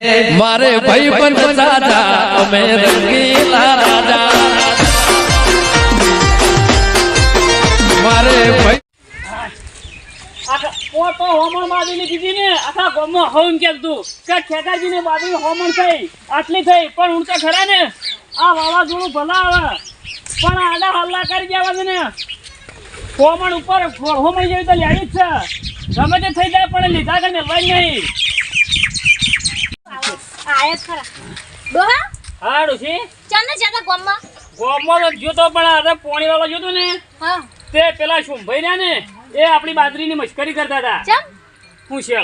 મારે ભાઈ પણ દાદા અમે રંગીલા રાજા. મારે ભાઈ આખા હોમણ બાજુની કીધી ને આખા ગામમાં હવન કેતું કે ખેતાજીને બાજુ હોમણ થઈ આટલી થઈ પણ હું તો ખરા ને આ વાવાઝોડું ભલા આવે. પણ આડા હલ્લા કરી દેવા છે ને. હોમણ ઉપર હોમણ જેવી તો લેવી જ છે. ગમે તે થઈ જાય પણ લીધા કે મેળવાય નહીં. આયા ખરા. ડોહા હા ડોશી ચાલ ને જતા ગામમાં? ગામમાં તો પણ અરે પોણી વાળો જોતો ને. હા. તે પેલા શુંભાઈ રહ્યા ને એ આપણી બાજરીની મશ્કરી કરતા હતા. ચમ? હું છે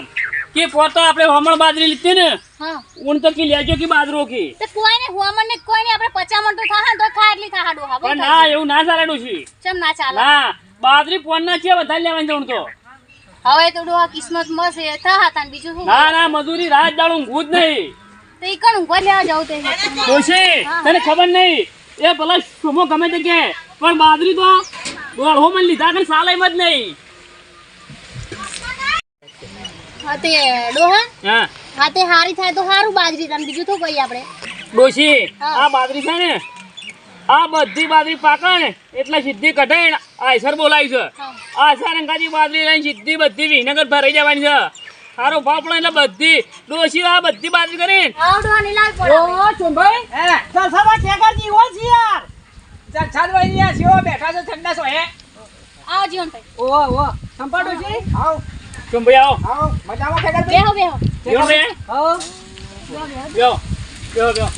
કે પોતો આપણે હમણાં બાજરી લીધી ને હા. ઊન તો કી લેજો કે બાજરો કી. તે કોઈ ને હોમણ ને કોઈ ને આપણે પચામણ તો થાહા તો ખા એટલી ડોહા પણ ના એવું ના ચાલે ડોશી. ચમ ના ચાલે? ના બાજરી પોન ના છે વધારે લેવાની જવું તો. હવે તો ડોહા કિસ્મત મસ્ત તાન બીજું શું? ના ના મજૂરી રાત દાડું જ નહીં. તે ઈ કણ ઊંઘવા લેવા જાવ તે? ડોશી તને ખબર નહીં. એ પેલા શુમો ગમે તે કે પણ બાજરી તો દોઢો મને લીધા કે સાલે એમ નહીં. હા તે હા. હા હારી થાય તો હારું બાજરી તાન બીજું તો કઈ આપણે? ડોશી આ બાજરી છે ને આ બધી બાજરી પાકે ને એટલે સીધી કઢાઈ આયસર બોલાય છે. આ સારંગાજી બાજરી લઈને સીધી બધી વિનગર ભરાઈ જવાની છે. સારો ભાવ એટલે બધી ડોશી આ બધી બાજુ કરી. આવડવાની નીલાલ પડે. ઓ ચુંભાઈ જલસામાં ઠેકાજી હોય છે યાર. ચાલ જ વળી રહ્યા છીએ, બેઠા છે ઠંડા સો હે? આવ જીવનભાઈ ઓ ઓ સંપાડો છે આવ. ચુંભાઈ ભાઈ આવો. આવ મજામાં ઠેકાજી બેહો બેહો. બેહો બે હો બેહો બેહો બેહો.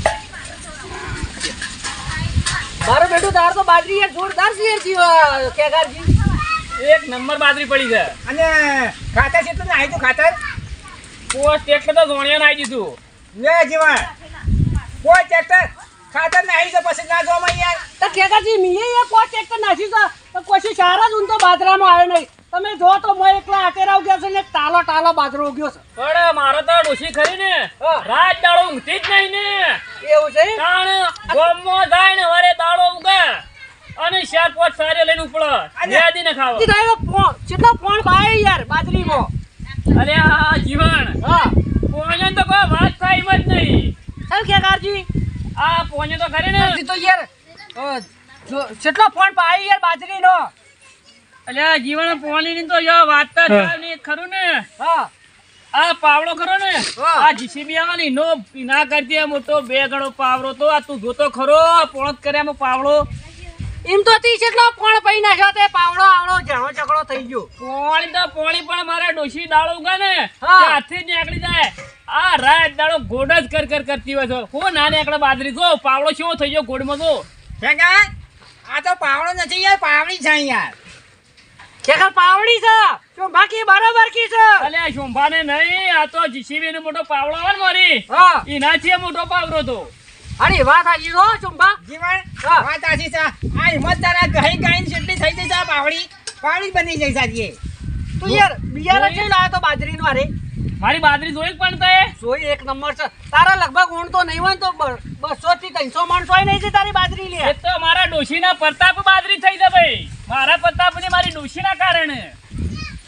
મારો બેટું તાર તો બાજરી યાર જોરદાર શેર જીવા ઠેકાજી એક નંબર બાજરી પડી છે. અને ખાતર છે તો નાઈ તું ખાતર? પોસ્ટ ટ્રેક્ટર તો ધોણિયા આવી દીધું. લે જીવા કોઈ ટ્રેક્ટર ખાતર નાઈ તો પછી ના જોવા યાર તો ઠેકાજી મીએ એ કોઈ ટ્રેક્ટર નાખી તો તો કોઈ સારા જ ઊંધો બાજરામાં આવ્યો નહીં. તમે જો તો મેં એકલા આકેરા ઉગ્યો છે ને તાલો તાલો બાજરો ઉગ્યો છે. પણ મારો તો ડોશી ખરી ને. રાત દાડો ઊંઘતી જ નહીં ને. એવું છે કારણ ગોમમાં જાય ને વરે દાડો ઉગે. અને ચાર પાંચ સારે લઈને ઉપડો યાદી ને ખાવ. ઈ તારો ફોન. કેટલો ફોન પાય યાર મો અરે આ જીવણ. હા. પોણે તો કોઈ વાત થાય એમ જ નહીં. ચાલ ખેગારજી આ પોણે તો ખરી ને. તો યાર કેટલો ફોન પાય યાર બાજરીનો? અલ્યા જીવણ પોણી ની તો યો વાત તો થાય નહીં ખરું ને. હા. આ પાવડો ખરો ને? આ જીસીબી આવવાની નો ના કરતી મોટો બે ગણો પાવડો તો આ તું જોતો ખરો આ પોણત કર્યા પાવડો. એમ તો તી કેટલો પોણ પઈ નાખ્યો તે પાવડો આવડો જણો ચકડો થઈ ગયો. પોણી તો પોણી પણ મારા ડોશી દાડો ઉગા ને હાથે જ નીકળી જાય. આ રાત દાળો ગોડ જ કર કર કરતી હોય તો હું ના નીકળે બાદરી જો પાવડો કેવો થઈ ગયો ગોડમાં તો ખેગા આ તો પાવડો નથી યાર પાવડી છે યાર. ખેગા પાવડી છે? શું બાકી બરાબર કી છે? અલ્યા શોભાને નહીં આ તો જીસીબી નો મોટો પાવડો આવે ને મારી. હા. એનાથી મોટો પાવડો તો અરે વાત આજી રો ચુંબા જીવન હા. વાત આછી છે. આ હિંમત તારા ગઈ ગાઈને જેટલી થઈ જઈ છે આ પાવડી પાવડી બની જઈ સાચી તું યાર બિયારા છે લાયો તો બાજરીનો અરે મારી બાજરી જોઈ પણ તે જોઈ એક નંબર છે. તારા લગભગ ઊણ તો નહીં હોય ને તો બસો થી ત્રણસો માણસો હોય નહીં છે તારી બાજરી લે. એ તો મારા ડોશીના પ્રતાપ બાજરી થઈ જાય ભાઈ. મારા પ્રતાપ ને મારી ડોશીના કારણે.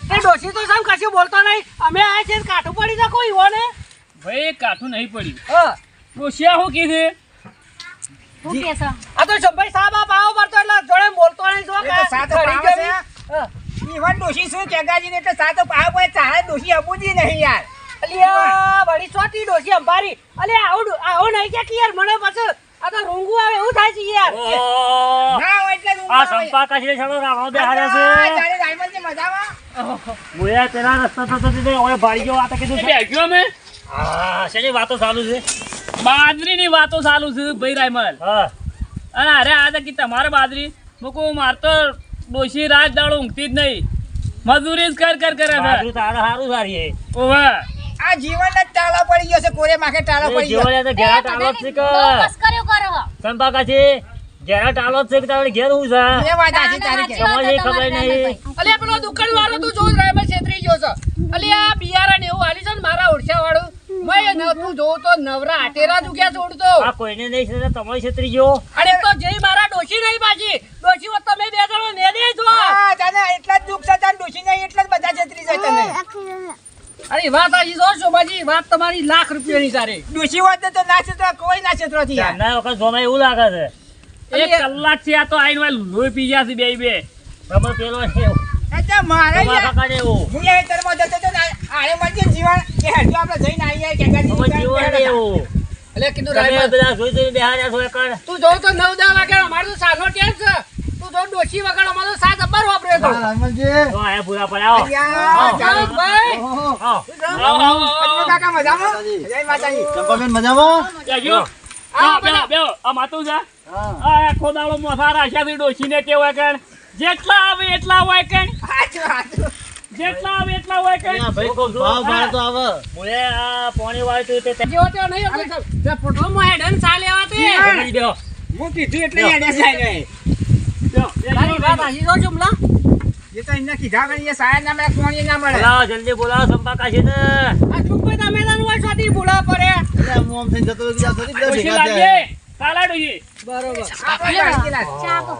તે ડોશી તો સામ કશું બોલતો નહીં. અમે આ છે ને કાઠું પડી જા કોઈ હોય ને ભાઈ કાઠું નહીં પડ્યું. હા. ડોશિયા શું કીધું હું કે છે? આ તો ચંપાઈ સાહેબ આ પાવો પડતો એટલે જોડે બોલતો નહીં જો કે સાતો ઘડી છે. ઈવન ડોશી શું કેગાજી ને એટલે સાતો પાવ પડે ચાહે ડોશી અબુજી નહીં યાર. અલ્યા વળી ચોટી ડોશી અંભારી અલે આવું આવું નહીં કે યાર મને પછી આ તો રૂંગું આવે એવું થાય છે યાર. ના હોય એટલે ઊંઘ આ સંપા કાશી છોડો રાવણો બેહારે છે. તારે ડાયમંડની મજામાં મોયા તેના રસ્તા થતો તે ઓય ભાઈ ગયો આ તો કીધું બેગ્યો મે હા શેની વાતો ચાલુ છે? બાજરીની વાતો ચાલુ છે ભાઈ રાયમલ. હા. અને અરે આ તો કી તમારે બાજરી મૂકું માર તો ડોશી રાત દાડો ઊંઘતી જ નહીં. મજૂરી જ કર કર કરે છે તારે સારું સારી ઓવે. આ જીવન જ ટાળો પડી ગયો છે કોરે માખે ટાળો પડી ગયો. જીવન તો ઘેરા ટાળો જ છે કે. બસ કર્યો કરો. સંપા કાચી ઘેરા ટાળો જ છે કે તારે ઘેર હું છે એ વાત આજી તારી કે તમારે ખબર નહીં. અલે પેલો દુકાન વાળો તું જો રાયમલ છેતરી ગયો છે. અલે આ બિયારણ એવું હાલી છે ને મારા ઓળખ્યા વાળું મેં ન તું જોઉં તો નવરા આટેરા દુખ્યા છોડતો? આ કોઈને નહીં છે તમારી છત્રી જો. અરે તો જે મારા ડોશી નહીં પાછી ડોશી વત તમે બે જણો ને દે જો. હા તને એટલા જ દુઃખ છે તને ડોશી નહીં એટલે જ બધા છત્રી છે તને. અરે વાત આજી જો શોભાજી વાત તમારી લાખ રૂપિયાની સારી. ડોશી વાત તો ના છેતરો કોઈ ના છેતરો થી યાર ના વખત જોમાં એવું લાગે છે. એક કલાકથી આ તો આઈને લોહી પી ગયા છે બે બે. ખબર પેલો છે. એવું. એટલે મારે તમારા યાર. કાકાને એવું. હું એ તરમાં જતો તો ને આને જીવન. કે હેડજો આપણે જઈને આવીએ કે ખબર જીવન ને એવું. એટલે કીધું તમે બધા જોઈ જોઈને બેહાડ્યા છો એકણ. તું જો તો નવ દસ વાગે અમારે તો સાનો ટેમ છે. તું જો ડોશી વગર અમારો સાત અબ્બર વાપરે તો તો આયા પૂરા પડ્યા આવો. યાર ભાઈ. આવો. આવો, આવો, આવો. કાકા મજામાં? જય માતાજી. બેસજો. હા, બેહો, બેહો. આ માતું છે? આ આખો દાડો મોથા રાખ્યાથી ડોશીને કેવાય કણ જેટલા આવે એટલા હોય હાચું જેટલા આવે એટલા હોય છું, મુએ આ પોણી વાળ્યું તે જેવો તેવો નહીં આપણે તે ફોટોમાં હેડન ચા લેવા તે. હું કીધું એટલે હેડે જાય ને તારી વાત બેહજો. જો. જુમલા. એ તો એમને કીધા કરી સાહેબ ના મળે કોણી ના મળે. બોલાવો જલ્દી બોલાવો સંપા ને. આ ચૂપે તમે તને હોય સાથી બોલા પડે ડોશી. બરોબર. આપણે ગાડી લાગ. ચા તો.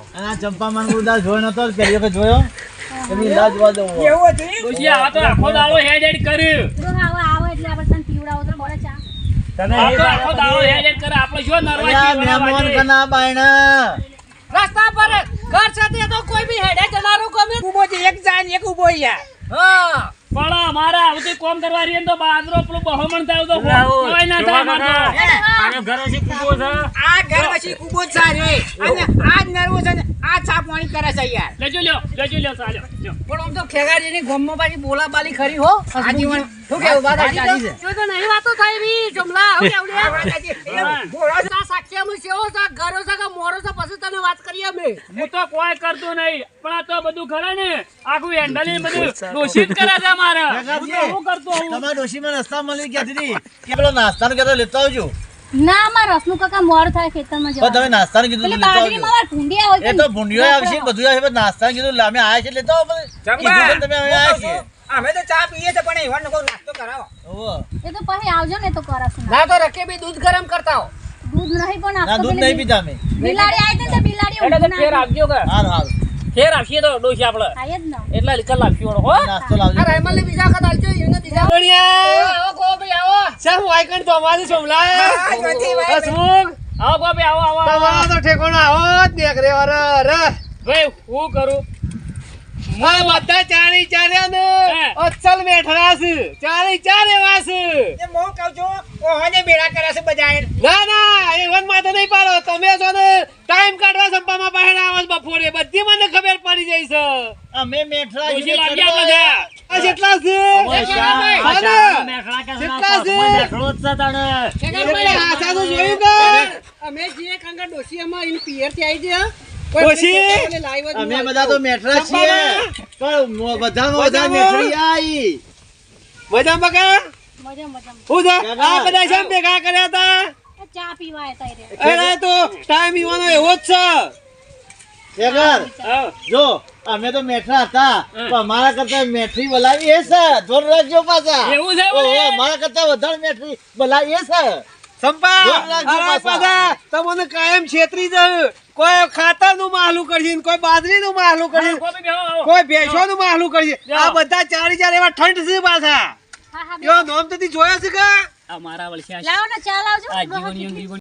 એવું હતું એમ? ડોશી આ તો આખો દાડો હેડ હેડ કર્યું જો આવો આવો એટલે આપણે તને પીવડાવો તો બોલે ચા. તમે આ નહીં તો આખો દાડો હેડ હેડ કરે. આપણે શું નરવા છીએ? રસ્તા પર ઘર સાથે તો કોઈ બી હેડે જનારું ગમે. ઊભો છે, એક જાય એક ઊભો યાર હા. પણ અમારે આવતી કોમ કરવા રહીએ ને તો બાજરો પેલું બહમણ થાય તો. કોઈ ના થાય. આનો ઘર પછી કુબો છે. આ ઘર પછી કુબો છે અને આ નરવો છે પાણી કરે છે યાર લેજો લ્યો લેજો લ્યો ચાલ્યો પણ આમ તો ખેગાડીની ગોમમાં પાછી બોલા બાલી ખરી હો આજીવન. શું કેવું વાત વાત છે? જો તો નહીં વાતો થાય બી જમલા હું કેવું લે? આ વાત સાચી. એ ભોળો છે. આ સાક્ષીમાં સેવો છે ઘરો સા કે મોરો સા પછી તને વાત કરીએ અમે હું તો કોઈ કરતો નહીં પણ આ તો બધું કરે ને આખું હેન્ડલ બધું દોષિત કરે છે મારા હું તો શું કરતો હોઉં? ના માર રસનું કાકા મોર થાય ખેતરમાં જવા તમે નાસ્તાનું કીધું પેલી બાજરીમાં ભૂંડિયા હોય એ તો ભૂંડીઓ આવશે બધું આવશે પણ નાસ્તાનું કીધું અમે આયા છે લેતા આવો કીધું તમે અમે આયા છીએ. અમે તો ચા પીએ છે પણ એવાનો કોઈ નાસ્તો કરાવો. એ તો પછી આવજો ને તો કરાશું ના તો રકે બી દૂધ ગરમ કરતા હો. દૂધ નહીં પણ આપતો દૂધ નહીં પીતા અમે. બિલાડી આવી બિલાડી એટલે તો ફેર કે. હાલ ફેર રાખીએ તો ડોશી આપણે એટલા લીટર લાવશું હો. નાસ્તો લાવજો. બીજા એને બીજા આવો હા, જોતી ભાઈ. આવો બાપી આવો આવો આવો. ભાઈ હું કરું? હે. એ હું. કહું છું, ઓહોને બેડા કરે છે બધાએ. અમે મેઠરા ડોશી કીધું લાગી આપણે ત્યાં. ઓય શા- આ શાળાનો મેખલા કે છે, આ કોકમાં મેખલો જ છે તાણે. અમે જે કંગા ડોશીયામાં ઇન પિયરથી આવી ગયા. અમે બધા તો મેઠરા છીએ. પણ બધામાં વધારે મેઠરી આઈ. મજા મજા. કાકા, ચા પીવા હતા રે. એવો જ જો અમે તો મેઠરા હતા પણ અમારા કરતા મેઠરી બોલાવી એ છે જોર રાખજો પાછા. એવું છે અમારા કરતા વધારે મેઠરી બોલાવી એ તમને કાયમ છેતરી જ કોઈ ખાતરનું માહલું કરશે કોઈ બાજરી નું માહલું કરશે. કોઈ ભેંસો નું માહલું કરશે. આ બધા ચારી ચાર એવા ઠંડ છે પાછા. હા હા એવા નોમ તો જોયા છે કે? આ મારા લાવો ને ચા લાવજો. આ જીવન જીવન